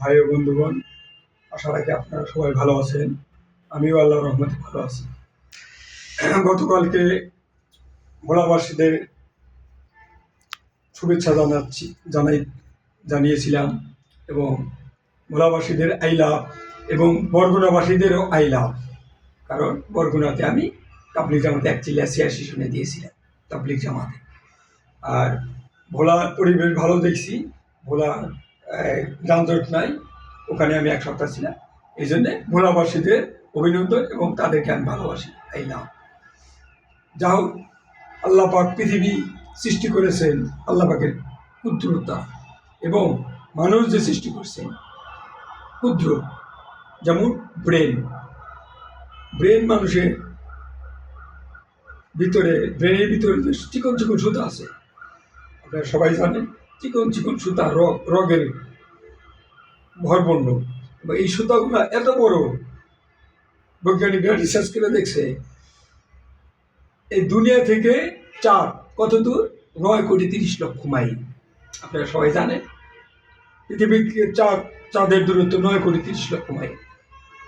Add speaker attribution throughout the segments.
Speaker 1: ভাই ও বন্ধুগণ, আশা রাখি আপনারা সবাই ভালো আছেন। আমিও আল্লাহ রহমতে ভালো আছি। গতকালকে ভোলাবাসীদের শুভেচ্ছা জানাচ্ছি, জানাই, জানিয়েছিলাম এবং ভোলাবাসীদের আইলা এবং বরগুনাবাসীদেরও আইলা কারণ বরগুনাতে আমি তাবলিক জামাতে অ্যাকচুয়ালি ছিয়াশি শুনে দিয়েছিলাম তাবলিক জামাতে। আর ভোলা পরিবেশ ভালো দেখছি। ভোলা যানজট নাই। ওখানে আমি এক সপ্তাহ ছিলাম। এই জন্যে ভোলাবাসীদের অভিনন্দন এবং তাদেরকে আমি ভালোবাসি। এই নাম যা হোক, আল্লাহ পাক পৃথিবী সৃষ্টি করেছেন আল্লাহ পাকের ক্ষুদ্রতা এবং মানুষ যে সৃষ্টি করছেন, ক্ষুদ্র যেমন ব্রেন। ব্রেন মানুষের ভিতরে, ব্রেনের ভিতরে যে চিকন চিকন সুতা আছে আপনারা সবাই জানেন, চিকন চিকন সুতা, রগ, রগের ভরপূর্ণ। এই সুতাগুলো এত বড়, বৈজ্ঞানিকরা রিসার্চ করে দেখছে, এই দুনিয়া থেকে চাঁদ কত দূর? নয় কোটি তিরিশ লক্ষ মাইল। আপনারা সবাই জানেন পৃথিবী থেকে চাঁদ চাঁদের দূরত্ব নয় কোটি তিরিশ লক্ষ মাইল।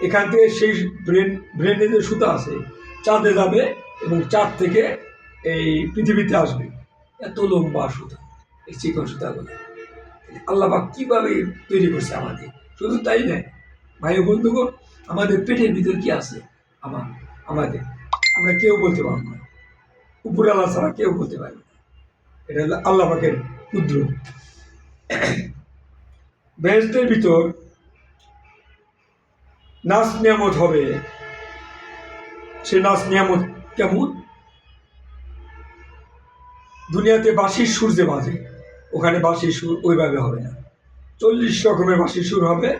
Speaker 1: এখান থেকে সেই ব্রেন, ব্রেনে যে সুতা আছে, চাঁদে যাবে এবং চাঁদ থেকে এই পৃথিবীতে আসবে। এত লম্বা সুতা, এই চিকন সুতাগুলো। আল্লাহবাক কীভাবে তৈরি করছে আমাদের? শুধু তাই নয়, ভাই বন্ধুগণ, আমাদের পেটের ভিতর কি আছে? আমার, আমাদের। আমরা কেউ বলতে পারব না। উপর আল্লাহ ছাড়া কেউ বলতে পারবে না। এটা হলো আল্লাহ পাকের ক্ষুদ্র। বেহেস্তের ভিতর নাচ নিয়ামত হবে। সে নাচ নিয়ামত কেমন? দুনিয়াতে বাঁশির সুর যে বাজে, ওখানে বাঁশির সুর ওইভাবে হবে না। চল্লিশ রকমের বাঁশির সুর হবে,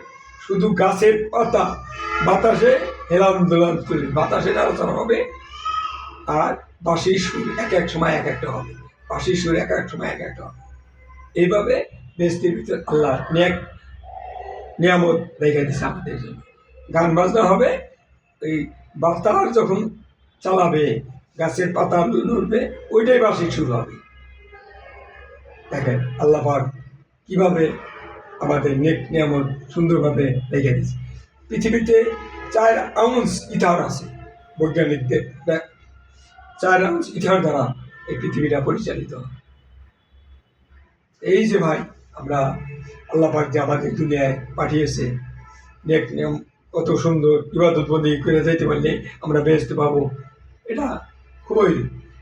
Speaker 1: শুধু গাছের পাতা বাতাসে হেলাম দোলাম করে বাতাসে নাড়াচাড়া হবে আর বাঁশির সুর এক এক সময় এক একটা হবে। বাঁশির সুর এক এক সময় এক একটা হবে। এইভাবে বেস্তির ভিতর আল্লাহ নিয়াক নিয়ামত রেখে দিচ্ছে আমাদের জন্য। গান বাজনা হবে ওই বাতাস যখন চালাবে গাছের পাতা নড়বে ওইটাই বাসি শুরু হবে। দেখেন আল্লাহ কীভাবে আমাদের নেক নিয়ামত সুন্দরভাবে রেখে দিচ্ছে পৃথিবীতে চার আউন্স ইথার আছে বৈজ্ঞানিকদের। দেখ, চার আউন্স ইথার দ্বারা এই পৃথিবীটা পরিচালিত এই যে ভাই আমরা আল্লাহ পাক যে আমাদের দুনিয়ায় পাঠিয়েছে নেক নিয়ম কত সুন্দর ইবাদত বন্দি করে যাইতে পারলে আমরা বেহেস্ত পাবো এটা খুবই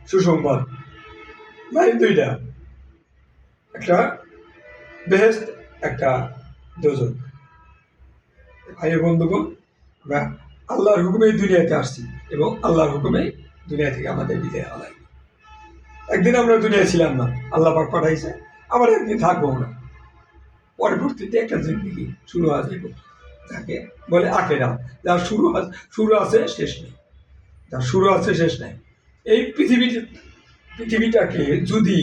Speaker 1: সুসংবাদ। লাইন দুইটা, একটা বেহেস্ত একটা দোজক। ভাই বন্ধুগণ, আমরা আল্লাহর হুকুমেই দুনিয়াতে আসছি এবং আল্লাহর হুকুমেই দুনিয়া থেকে আমাদের বিদায় হওয়া লাগবে। একদিন আমরা দুনিয়া ছিলাম না, আল্লাহ পাক পাঠাইছে, আবার একদিন থাকব না পরবর্তীতে একটা জিন্দগি শুরু যাবে তাকে বলে আখেরা যার শুরু শুরু আছে, শেষ নেই। যার শুরু আছে, শেষ নেই। এই পৃথিবীতে পৃথিবীটাকে যদি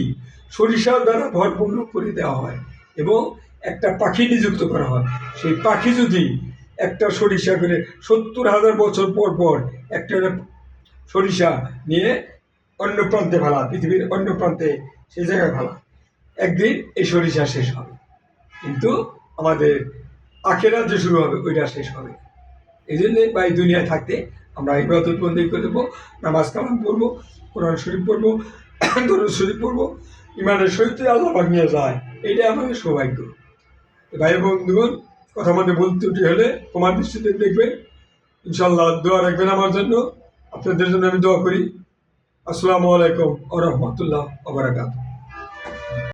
Speaker 1: সরিষার দ্বারা ভরপূর্ণ করে দেওয়া হয় এবং একটা পাখি নিযুক্ত করা হয়, সেই পাখি যদি একটা সরিষা করে সত্তর হাজার বছর পর পর একটা সরিষা নিয়ে অন্য প্রান্তে ফেলা, পৃথিবীর অন্য প্রান্তে সেই জায়গায় ফেলা, একদিন এই সরিষা শেষ হবে। কিন্তু আমাদের আখেরা যে শুরু হবে, ওইটা শেষ হবে। এই জন্যে বা এই দুনিয়ায় থাকতে আমরা ইবাদত বন্দি করে দেবো, নামাজ কালাম পড়ব, কোরআন শরীফ পড়ব, দরুদ শরীফ পড়ব ইমানের সহিত আল্লাহ পাক নিয়ে যায়। এইটাই আমাদের সৌভাগ্য। ভাই বন্ধুগণ, কথা মধ্যে ভুল ত্রুটি হলে তোমার দৃষ্টিতে দেখবেন ইনশাল্লাহ দোয়া রাখবেন আমার জন্য। আপনাদের জন্য আমি দোয়া করি। আসসালামু আলাইকুম ও রহমতুল্লাহ ওবরাকাতুহ